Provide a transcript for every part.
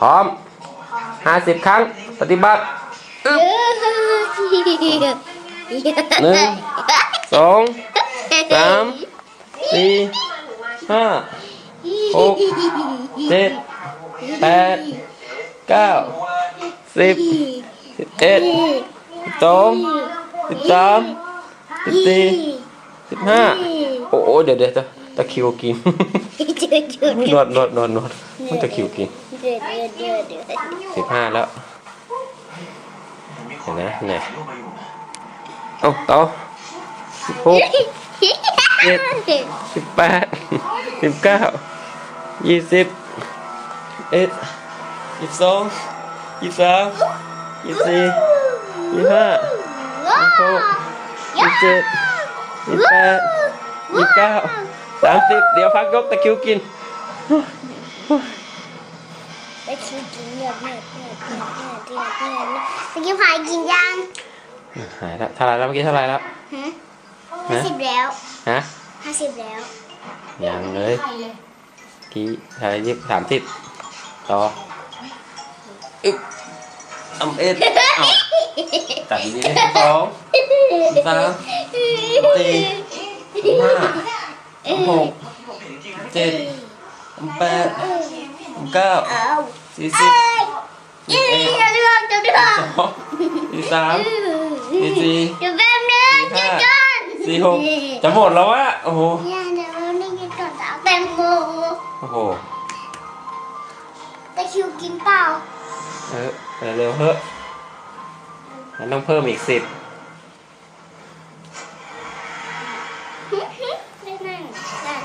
พร้อมห้าสิบครั้ง ปฏิบัติอึ๊บหนึ่งสองสามสี่ห้าหกเจ็ดแปดเก้าสิบสิบเอ็ดสิบสองสิบสามสิบสี่สิบห้าโอ้โหเดี๋ยวเดี๋ยว ตะตะคริวกินนวดนวดนวดนวดมันตะคริวกินสิบห้าแล้วเห็นนะเนี่ยเอาต่อสิบหกเจ็ดสิบแปดสิบเก้ายี่สิบเอ็ดยี่สิบสองยี่สิบสามยี่สิบสี่ยี่สิบห้ายี่สิบหกยี่สิบเจ็ดยี่สิบแปดยี่สิบเก้า สามสิบเดี๋ยวพักยกตะคิวกินไปคิวกินเลือดเลือดเลือดเลือดเลือดเลือดเลือดตะกี้พายกินยังหายแล้วเท่าไรแล้วเมื่อกี้เท่าไรแล้วห้าสิบแล้วฮะห้าสิบแล้วยังเลยกี่เท่าไรยี่สามสิบต่ออึ๊บอำเอ็ดตัดดีสองสามสี่ห้า หกเจ็ดแปดเก้าเอาสี่สิบเอ้ยจะเลือกจะเลือกสองสี่สามสี่สี่เดี๋ยวแป๊บนึงสี่จะห้าก่อนสี่หกจะหมดแล้ววะโอ้โหเนี่ยเดี๋ยวเราได้กินก่อนจะเอาแตงโมโอ้โหตะคริวกินเปล่าเออเร็วๆเฮ้อะมันต้องเพิ่มอีกสิบ ได้นั่งได้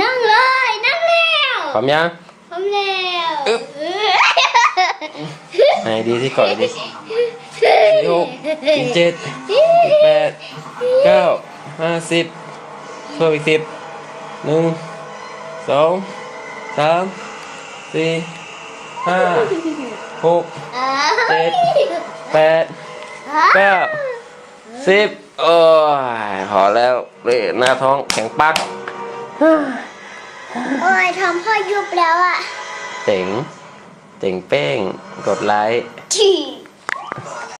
นั่งเลยนั่งแล้ว พร้ อมยังพร้อมแล้วอึ๊บไหนดีที่ก่อนดิสี่หกสี่เจ็ดสี่แปดเก้าห้าสิบเพิ่มอีกสิบหนึ่งสองสามสี่ห้าหกเจ็ดแปดเก้าสิบโอ้ยพอแล้วเลยหน้าท้องแข็งปัก โอ้ยทำพ่อยุบแล้วอะเจ๋งเจ๋งเป้ง กดไลค์ฉี่